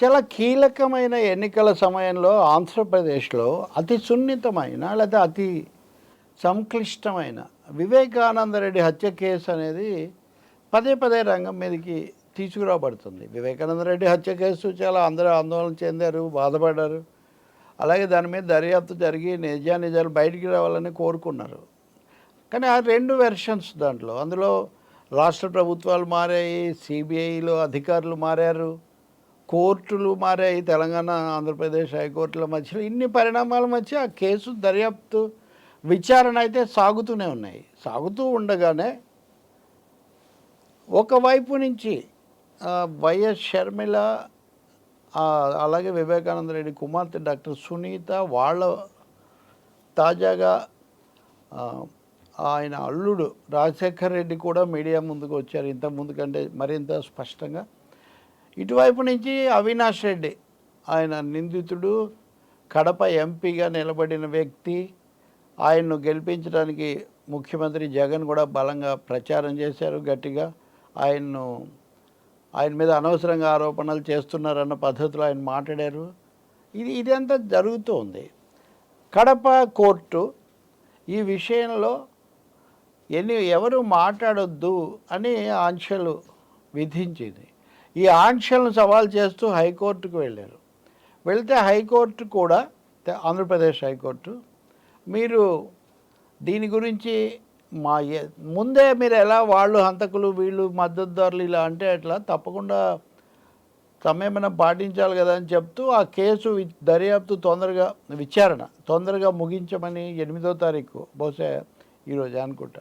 చాలా కీలకమైన ఎన్నికల సమయంలో ఆంధ్రప్రదేశ్లో అతి సున్నితమైన లేదా అతి సంక్లిష్టమైన వివేకానంద రెడ్డి హత్య కేసు అనేది పదే పదే రంగం మీదకి తీసుకురాబడుతుంది. వివేకానంద రెడ్డి హత్య కేసు చాలా అందరూ ఆందోళన చెందారు బాధపడ్డారు. అలాగే దాని మీద దర్యాప్తు జరిగి నిజానిజాలు బయటికి రావాలని కోరుకున్నారు. కానీ ఆ రెండు వెర్షన్స్ దాంట్లో అందులో రాష్ట్ర ప్రభుత్వాలు మారాయి సిబిఐలో అధికారులు మారారు. కోర్టులు మారాయి తెలంగాణ ఆంధ్రప్రదేశ్ హైకోర్టుల మధ్యలో ఇన్ని పరిణామాల మధ్య ఆ కేసు దర్యాప్తు విచారణ అయితే సాగుతూనే ఉన్నాయి. సాగుతూ ఉండగానే ఒకవైపు నుంచి వైఎస్ షర్మిల అలాగే వివేకానంద రెడ్డి కుమార్తె డాక్టర్ సునీత వాళ్ళ తాజాగా ఆయన అల్లుడు రాజశేఖర్ రెడ్డి కూడా మీడియా ముందుకు వచ్చారు. ఇంత ముందు కంటే మరింత స్పష్టంగా ఇటువైపు నుంచి అవినాష్ రెడ్డి ఆయన నిందితుడు కడప ఎంపీగా నిలబడిన వ్యక్తి ఆయన్ను గెలిపించడానికి ముఖ్యమంత్రి జగన్ కూడా బలంగా ప్రచారం చేశారు గట్టిగా. ఆయన్ను ఆయన మీద అనవసరంగా ఆరోపణలు చేస్తున్నారన్న పద్ధతిలో ఆయన మాట్లాడారు. ఇది ఇదంతా జరుగుతుంది కడప కోర్టు ఈ విషయంలో ఎన్ని ఎవరు మాట్లాడొద్దు అని ఆంక్షలు విధించింది. ఈ ఆంక్షలను సవాల్ చేస్తూ హైకోర్టుకు వెళ్ళారు. వెళ్తే హైకోర్టు కూడా ఆంధ్రప్రదేశ్ హైకోర్టు మీరు దీని గురించి మా ముందే మీరు ఎలా వాళ్ళు హంతకులు వీళ్ళు మద్దతుదారులు ఇలా అంటే అట్లా తప్పకుండా సంయమనం పాటించాలి కదా అని చెప్తూ ఆ కేసు దర్యాప్తు తొందరగా విచారణ తొందరగా ముగించమని ఎనిమిదో తారీఖు బహుశా ఈరోజు అనుకుంటా.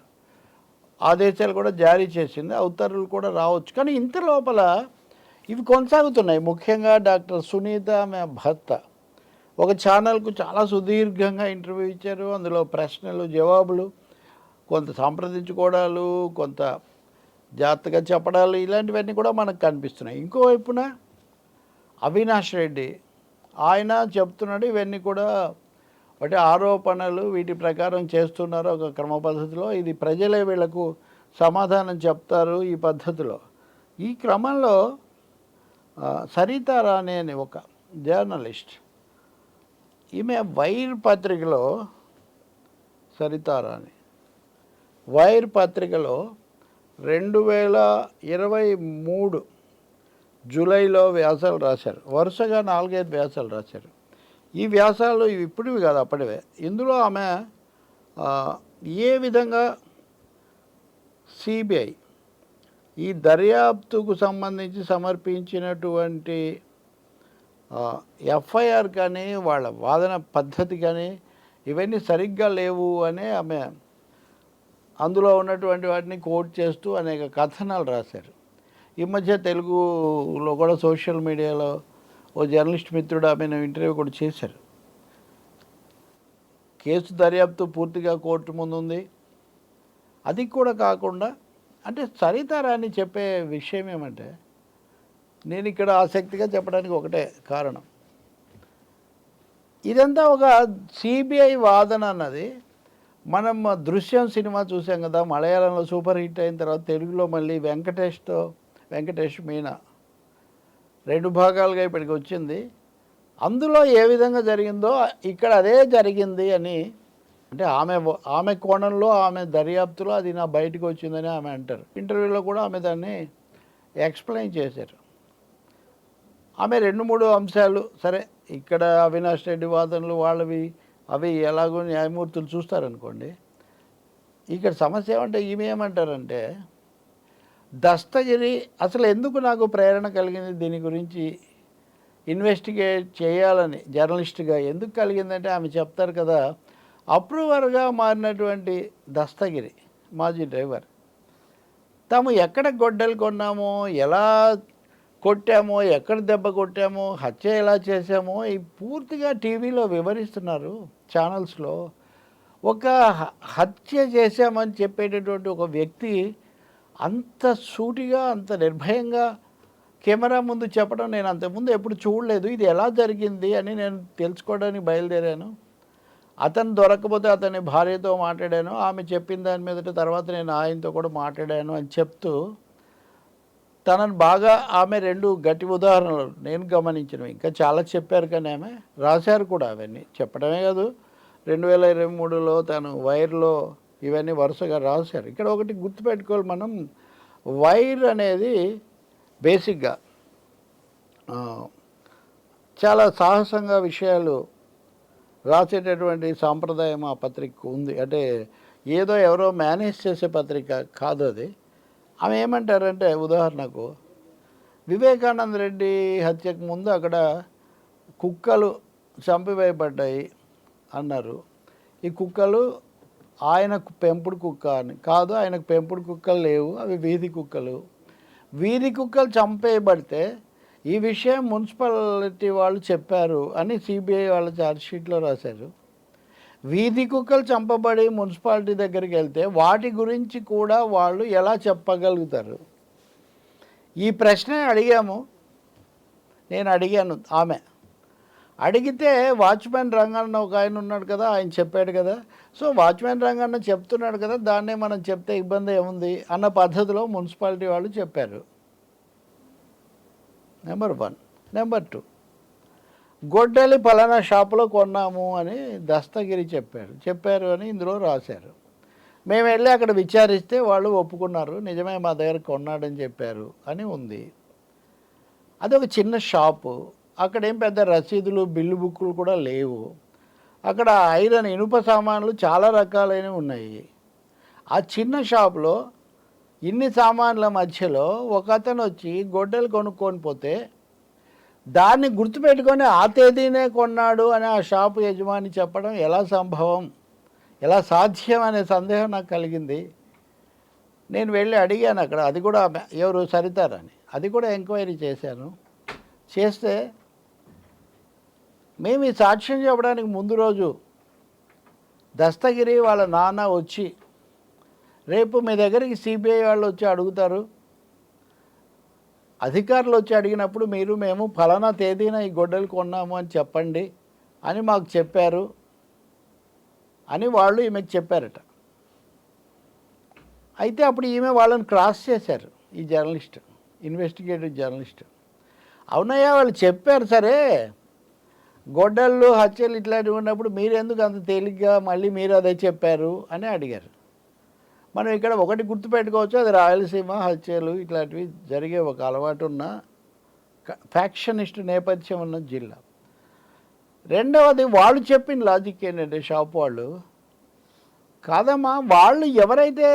ఆదేశాలు కూడా జారీ చేసింది ఆ ఉత్తర్వులు కూడా రావచ్చు. కానీ ఇంత లోపల ఇవి కొనసాగుతున్నాయి. ముఖ్యంగా డాక్టర్ సునీత ఆమె భర్త. ఒక ఛానల్కు చాలా సుదీర్ఘంగా ఇంటర్వ్యూ ఇచ్చారు. అందులో ప్రశ్నలు జవాబులు కొంత సంప్రదించుకోవడాలు కొంత జాగ్రత్తగా చెప్పడాలు ఇలాంటివన్నీ కూడా మనకు కనిపిస్తున్నాయి. ఇంకోవైపున అవినాష్ రెడ్డి. ఆయన చెప్తున్నాడు ఇవన్నీ కూడా అంటే ఆరోపణలు వీటి ప్రకారం చేస్తున్నారు ఒక క్రమ పద్ధతిలో. ఇది ప్రజలే వీళ్ళకు సమాధానం చెప్తారు ఈ పద్ధతిలో. ఈ క్రమంలో సరితా రాణి అనే ఒక జర్నలిస్ట్. ఈమె వైర్ పత్రికలో సరిత రాణి. వైర్ పత్రికలో రెండు వేల ఇరవై మూడు జూలైలో వ్యాసాలు రాశారు. వరుసగా నాలుగైదు వ్యాసాలు రాశారు. ఈ వ్యాసాలు ఇవి ఇప్పుడువి కాదు అప్పటివే. ఇందులో ఆమె ఏ విధంగా సిబిఐ ఈ దర్యాప్తుకు సంబంధించి సమర్పించినటువంటి ఎఫ్ఐఆర్ కానీ వాళ్ళ వాదన పద్ధతి కానీ ఇవన్నీ సరిగ్గా లేవు అని ఆమె అందులో ఉన్నటువంటి వాటిని కోట్ చేస్తూ అనేక కథనాలు రాశారు. ఈ మధ్య తెలుగులో కూడా సోషల్ మీడియాలో ఓ జర్నలిస్ట్ మిత్రుడు ఆమెను ఇంటర్వ్యూ కూడా చేశారు. కేసు దర్యాప్తు పూర్తిగా కోర్టు ముందు ఉంది అది కూడా కాకుండా అంటే సరితారాని చెప్పే విషయం ఏమంటే నేను ఇక్కడ ఆసక్తిగా చెప్పడానికి ఒకటే కారణం. ఇదంతా ఒక సిబిఐ వాదన అన్నది. మనం దృశ్యం సినిమా చూసాం కదా మలయాళంలో సూపర్ హిట్ అయిన తర్వాత తెలుగులో మళ్ళీ వెంకటేష్తో వెంకటేష్ మీనా రెండు భాగాలుగా ఇప్పటికి వచ్చింది. అందులో ఏ విధంగా జరిగిందో ఇక్కడ అదే జరిగింది అని అంటే ఆమె ఆమె కోణంలో ఆమె దర్యాప్తులో అది నా బయటకు వచ్చిందని ఆమె అంటారు. ఇంటర్వ్యూలో కూడా ఆమె దాన్ని ఎక్స్ప్లెయిన్ చేశారు. ఆమె రెండు మూడు అంశాలు సరే ఇక్కడ అవినాష్ రెడ్డి వాదనలు వాళ్ళవి అవి ఎలాగో న్యాయమూర్తులు చూస్తారనుకోండి. ఇక్కడ సమస్య ఏమంటే ఈమె ఏమంటారంటే దస్తగిరి అసలు ఎందుకు నాకు ప్రేరణ కలిగింది దీని గురించి ఇన్వెస్టిగేట్ చేయాలని జర్నలిస్ట్గా ఎందుకు కలిగిందంటే ఆమె చెప్తారు కదా అప్రూవర్గా మారినటువంటి దస్తగిరి మాజీ డ్రైవర్. తాము ఎక్కడ గొడ్డలు కొన్నామో ఎలా కొట్టామో ఎక్కడ దెబ్బ కొట్టామో హత్య ఎలా చేశామో ఈ పూర్తిగా టీవీలో వివరిస్తున్నారు ఛానల్స్లో. ఒక హత్య చేశామని చెప్పేటటువంటి ఒక వ్యక్తి అంత సూటిగా అంత నిర్భయంగా కెమెరా ముందు చెప్పడం నేను అంతకుముందు ఎప్పుడు చూడలేదు ఇది ఎలా జరిగింది అని నేను తెలుసుకోవడానికి బయలుదేరాను. అతను దొరకకపోతే అతని భార్యతో మాట్లాడాను ఆమె చెప్పిన దాని మీదట తర్వాత నేను ఆయనతో కూడా మాట్లాడాను అని చెప్తూ తనను బాగా ఆమె రెండు గట్టి ఉదాహరణలు నేను గమనించినవి. ఇంకా చాలా చెప్పారు కానీ ఆమె రాశారు కూడా అవన్నీ. చెప్పడమే కాదు రెండు వేల ఇరవై మూడులో తను వైర్లో ఇవన్నీ వరుసగా రాశారు. ఇక్కడ ఒకటి గుర్తుపెట్టుకోవాలి మనం వైర్ అనేది బేసిక్గా చాలా సాహసంగా విషయాలు రాసేటటువంటి సాంప్రదాయం ఆ పత్రిక ఉంది. అంటే ఏదో ఎవరో మేనేజ్ చేసే పత్రిక కాదు అది. ఆమె ఏమంటారంటే ఉదాహరణకు వివేకానంద రెడ్డి హత్యకు ముందు అక్కడ కుక్కలు చంపివేయబడ్డాయి అన్నారు. ఈ కుక్కలు ఆయనకు పెంపుడు కుక్క అని కాదు ఆయనకు పెంపుడు కుక్కలు లేవు అవి వీధి కుక్కలు. వీధి కుక్కలు చంపేయబడితే ఈ విషయం మున్సిపాలిటీ వాళ్ళు చెప్పారు అని సిబిఐ వాళ్ళ ఛార్జ్షీట్లో రాశారు. వీధి కుక్కలు చంపబడి మున్సిపాలిటీ దగ్గరికి వెళ్తే వాటి గురించి కూడా వాళ్ళు ఎలా చెప్పగలుగుతారు? ఈ ప్రశ్న అడిగాము. నేను అడిగాను ఆమె. అడిగితే వాచ్మెన్ రంగన్న ఒక ఆయన ఉన్నాడు కదా ఆయన చెప్పాడు కదా. సో వాచ్మెన్ రంగన్న చెప్తున్నాడు కదా దాన్నే మనం చెప్తే ఇబ్బంది ఏముంది అన్న పద్ధతిలో మున్సిపాలిటీ వాళ్ళు చెప్పారు. నెంబర్ వన్ నెంబర్ టూ గొడ్డలి పలానా షాపులో కొన్నాము అని దస్తగిరి చెప్పారు. చెప్పారు అని ఇందులో రాశారు. మేము వెళ్ళి అక్కడ విచారిస్తే వాళ్ళు ఒప్పుకున్నారు. నిజమే మా దగ్గర కొన్నాడని చెప్పారు అని ఉంది. అది ఒక చిన్న షాపు. అక్కడ ఏం పెద్ద రసీదులు బిల్లు బుక్కులు కూడా లేవు. అక్కడ ఐరన్ ఇనుప సామాన్లు చాలా రకాలైనవి ఉన్నాయి. ఆ చిన్న షాప్లో ఇన్ని సామాన్ల మధ్యలో ఒక అతను వచ్చి గొడ్డలు కొనుక్కొని పోతే దాన్ని గుర్తుపెట్టుకొని ఆ తేదీనే కొన్నాడు అని ఆ షాపు యజమాని చెప్పడం ఎలా సంభవం? ఎలా సాధ్యం అనే సందేహం నాకు కలిగింది. నేను వెళ్ళి అడిగాను అక్కడ. అది కూడా ఎవరు సరితారని. అది కూడా ఎంక్వైరీ చేశాను. చేస్తే మేము ఈ సాక్ష్యం చెప్పడానికి ముందు రోజు దస్తగిరి వాళ్ళ నాన్న వచ్చి రేపు మీ దగ్గరికి సిబిఐ వాళ్ళు వచ్చి అడుగుతారు. అధికారులు వచ్చి అడిగినప్పుడు మీరు మేము ఫలానా తేదీన ఈ గొడ్డలు కొన్నాము అని చెప్పండి అని మాకు చెప్పారు అని వాళ్ళు ఈమెకు చెప్పారట. అయితే అప్పుడు ఈమె వాళ్ళని క్రాస్ చేశారు ఈ జర్నలిస్ట్ ఇన్వెస్టిగేటివ్ జర్నలిస్ట్. అవునయ్యా వాళ్ళు చెప్పారు సరే గొడ్డళ్ళు హత్యలు ఇట్లాంటివి ఉన్నప్పుడు మీరెందుకు అంత తేలిగ్గా మళ్ళీ మీరు అదే చెప్పారు అని అడిగారు. మనం ఇక్కడ ఒకటి గుర్తుపెట్టుకోవచ్చు అది రాయలసీమ హత్యలు ఇట్లాంటివి జరిగే ఒక అలవాటు ఉన్న ఫ్యాక్షనిస్ట్ నేపథ్యం ఉన్న జిల్లా. రెండవది వాళ్ళు చెప్పిన లాజిక్ ఏంటంటే షాప్ వాళ్ళు కాదమ్మా వాళ్ళు ఎవరైతే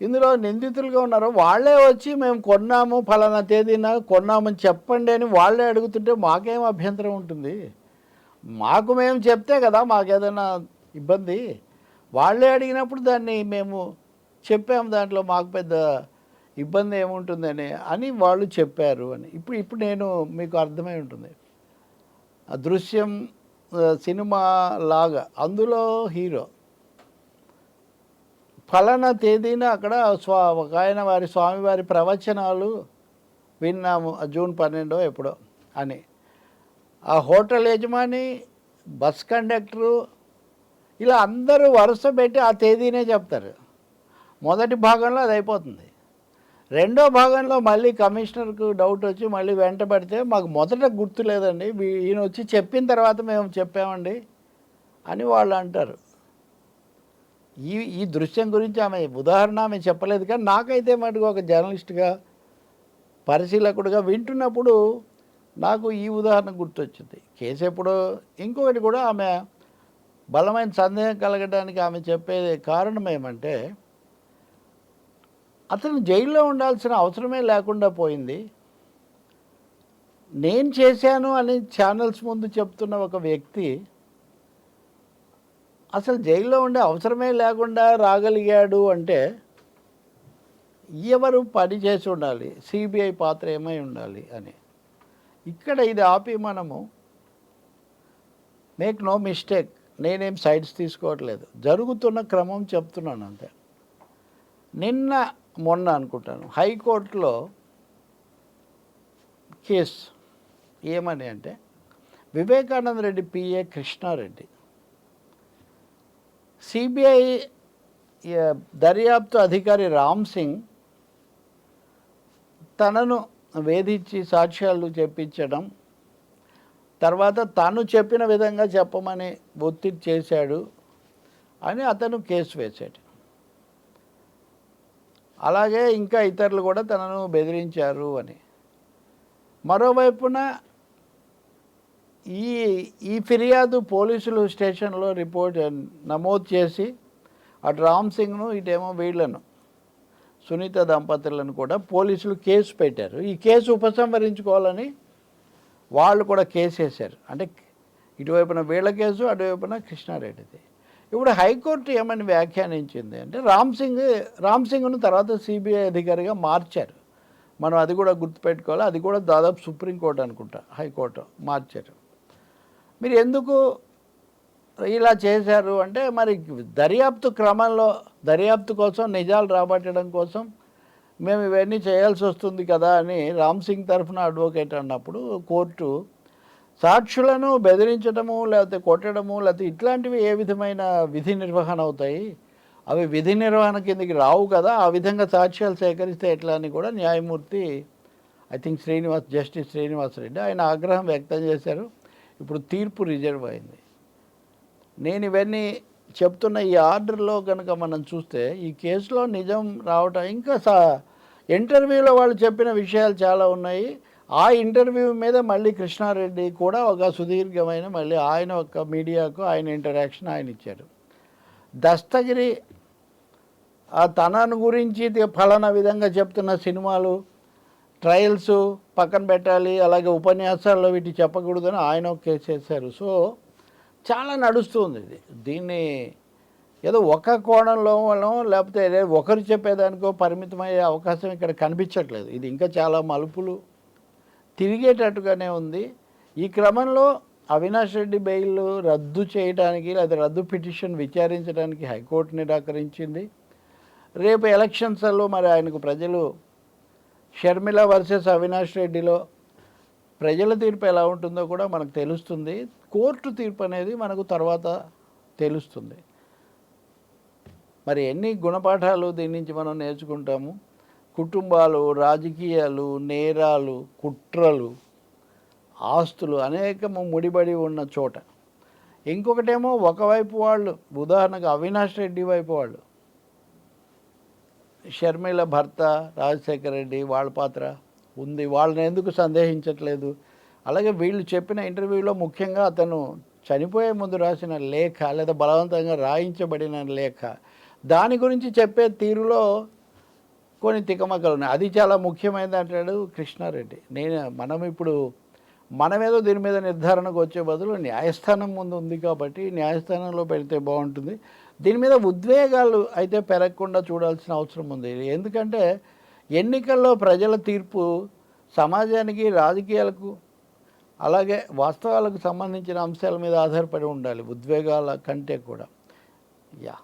ఇందులో నిందితులుగా ఉన్నారో వాళ్ళే వచ్చి మేము కొన్నాము ఫలానా తేదీన కొన్నామని చెప్పండి అని వాళ్ళే అడుగుతుంటే మాకేం అభ్యంతరం ఉంటుంది? మాకు మేము చెప్తే కదా మాకేదైనా ఇబ్బంది? వాళ్ళే అడిగినప్పుడు దాన్ని మేము చెప్పాము దాంట్లో మాకు పెద్ద ఇబ్బంది ఏముంటుందని అని వాళ్ళు చెప్పారు అని. ఇప్పుడు ఇప్పుడు నేను మీకు అర్థమై ఉంటుంది. ఆ దృశ్యం సినిమా లాగా అందులో హీరో. ఫలానా తేదీన అక్కడ స్వా ఒక ఆయన వారి స్వామివారి ప్రవచనాలు విన్నాము జూన్ పన్నెండో ఎప్పుడో అని. ఆ హోటల్ యజమాని బస్ కండక్టరు ఇలా అందరూ వరుస పెట్టి ఆ తేదీనే చెప్తారు. మొదటి భాగంలో అది అయిపోతుంది. రెండో భాగంలో మళ్ళీ కమిషనర్కు డౌట్ వచ్చి మళ్ళీ వెంట పడితే మాకు మొదట గుర్తు లేదండి. ఈయన వచ్చి చెప్పిన తర్వాత మేము చెప్పామండి అని వాళ్ళు అంటారు. ఈ ఈ దృశ్యం గురించి ఆమె ఉదాహరణ ఆమె చెప్పలేదు కానీ నాకైతే మటుకు ఒక జర్నలిస్ట్గా పరిశీలకుడిగా వింటున్నప్పుడు నాకు ఈ ఉదాహరణ గుర్తొచ్చింది. కేసు ఎప్పుడు ఇంకొకటి కూడా ఆమె బలమైన సందేహం కలగడానికి ఆమె చెప్పే కారణం ఏమంటే అతను జైల్లో ఉండాల్సిన అవసరమే లేకుండా పోయింది. నేను చేశాను అని ఛానల్స్ ముందు చెప్తున్న ఒక వ్యక్తి అసలు జైల్లో ఉండే అవసరమే లేకుండా రాగలిగాడు అంటే ఎవరు పని చేసి ఉండాలి? సిబిఐ పాత్ర ఏమై ఉండాలి అని. ఇక్కడ ఇది ఆపి మనము మేక్ నో మిస్టేక్ నేనేం సైడ్స్ తీసుకోవట్లేదు. జరుగుతున్న క్రమం చెప్తున్నాను అంతే. నిన్న మొన్న అనుకుంటాను. హైకోర్టులో కేసు ఏమని అంటే వివేకానంద రెడ్డి పిఏ కృష్ణారెడ్డి. సిబిఐ దర్యాప్తు అధికారి రామ్ సింగ్ తనను వేధించి సాక్ష్యాలు చెప్పించడం తర్వాత తాను చెప్పిన విధంగా చెప్పమని ఒత్తిడి చేశాడు అని అతను కేసు వేశాడు. అలాగే ఇంకా ఇతరులు కూడా తనను బెదిరించారు అని. మరోవైపున ఈ ఈ ఫిర్యాదు పోలీసులు స్టేషన్లో రిపోర్ట్ నమోదు చేసి అటు రామ్ సింగ్ను ఇటేమో వీళ్ళను సునీత దంపతులను కూడా పోలీసులు కేసు పెట్టారు. ఈ కేసు ఉపసంహరించుకోవాలని వాళ్ళు కూడా కేసు వేశారు. అంటే ఇటువైపున వీళ్ళ కేసు అటువైపున కృష్ణారెడ్డిది. ఇప్పుడు హైకోర్టు ఏమని వ్యాఖ్యానించింది అంటే రామ్ సింగ్ రామ్ సింగ్ను తర్వాత సిబిఐ అధికారిగా మార్చారు. మనం అది కూడా గుర్తుపెట్టుకోవాలి. అది కూడా దాదాపు సుప్రీంకోర్టు అనుకుంటా హైకోర్టు మార్చారు. మీరు ఎందుకు ఇలా చేశారు? అంటే మరి దర్యాప్తు క్రమంలో దర్యాప్తు కోసం నిజాలు రాబట్టడం కోసం మేము ఇవన్నీ చేయాల్సి వస్తుంది కదా అని రామ్ సింగ్ తరఫున అడ్వకేట్ అన్నప్పుడు కోర్టు సాక్షులను బెదిరించడము లేకపోతే కొట్టడము లేకపోతే ఇట్లాంటివి ఏ విధమైన విధి నిర్వహణ అవుతాయి? అవి విధి నిర్వహణ కిందకి రావు కదా. ఆ విధంగా సాక్ష్యాలు సేకరిస్తే ఎట్లా అని కూడా న్యాయమూర్తి I think Srinivas justice Srinivas Reddy ఆయన ఆగ్రహం వ్యక్తం చేశారు. ఇప్పుడు తీర్పు రిజర్వ్ అయింది. నేను ఇవన్నీ చెప్తున్న ఈ ఆర్డర్లో కనుక మనం చూస్తే ఈ కేసులో నిజం రావటం ఇంకా సా ఇంటర్వ్యూలో వాళ్ళు చెప్పిన విషయాలు చాలా ఉన్నాయి. ఆ ఇంటర్వ్యూ మీద మళ్ళీ కృష్ణారెడ్డి కూడా ఒక సుదీర్ఘమైన మళ్ళీ ఆయన ఒక మీడియాకు ఆయన ఇంటరాక్షన్ ఆయన ఇచ్చారు. దస్తగిరి ఆ తనను గురించి ఫలానా విధంగా చెప్తున్న సినిమాలు ట్రయల్స్ పక్కన పెట్టాలి అలాగే ఉపన్యాసాల్లో వీటి చెప్పకూడదని ఆయన ఒక కేసు సో చాలా నడుస్తుంది ఇది. దీన్ని ఏదో ఒక కోణంలో లేకపోతే ఒకరు చెప్పేదానికో పరిమితమయ్యే అవకాశం ఇక్కడ కనిపించట్లేదు. ఇది ఇంకా చాలా మలుపులు తిరిగేటట్టుగానే ఉంది. ఈ క్రమంలో అవినాష్ రెడ్డి బెయిల్ రద్దు చేయడానికి లేదా రద్దు పిటిషన్ విచారించడానికి హైకోర్టు నిరాకరించింది. రేపు ఎలక్షన్స్లో మరి ఆయనకు ప్రజలు షర్మిల వర్సెస్ అవినాష్ రెడ్డిలో ప్రజల తీర్పు ఎలా ఉంటుందో కూడా మనకు తెలుస్తుంది. కోర్టు తీర్పు అనేది మనకు తర్వాత తెలుస్తుంది. మరి ఎన్ని గుణపాఠాలు దీని నుంచి మనం నేర్చుకుంటాము? కుటుంబాలు రాజకీయాలు నేరాలు కుట్రలు ఆస్తులు అనేకము ముడిబడి ఉన్న చోట. ఇంకొకటేమో ఒకవైపు వాళ్ళు ఉదాహరణకు అవినాష్ రెడ్డి వైపు వాళ్ళు. షర్మిల భర్త రాజశేఖర రెడ్డి వాళ్ళ పాత్ర ఉంది వాళ్ళని ఎందుకు సందేహించట్లేదు? అలాగే వీళ్ళు చెప్పిన ఇంటర్వ్యూలో ముఖ్యంగా అతను చనిపోయే ముందు రాసిన లేఖ లేదా బలవంతంగా రాయించబడిన లేఖ దాని గురించి చెప్పే తీరులో కొన్ని తికమకలు ఉన్నాయి అది చాలా ముఖ్యమైనది అంటాడు కృష్ణారెడ్డి. నేను మనం ఇప్పుడు మనమేదో దీని మీద నిర్ధారణకు వచ్చే బదులు న్యాయస్థానం ముందు ఉంది కాబట్టి న్యాయస్థానంలో పెడితే బాగుంటుంది. దీని మీద ఉద్వేగాలు అయితే పెరగకుండా చూడాల్సిన అవసరం ఉంది. ఎందుకంటే ఎన్నికల్లో ప్రజల తీర్పు సమాజానికి రాజకీయాలకు అలాగే వాస్తవాలకు సంబంధించిన అంశాల మీద ఆధారపడి ఉండాలి. ఉద్వేగాల కంటే కూడా. యా.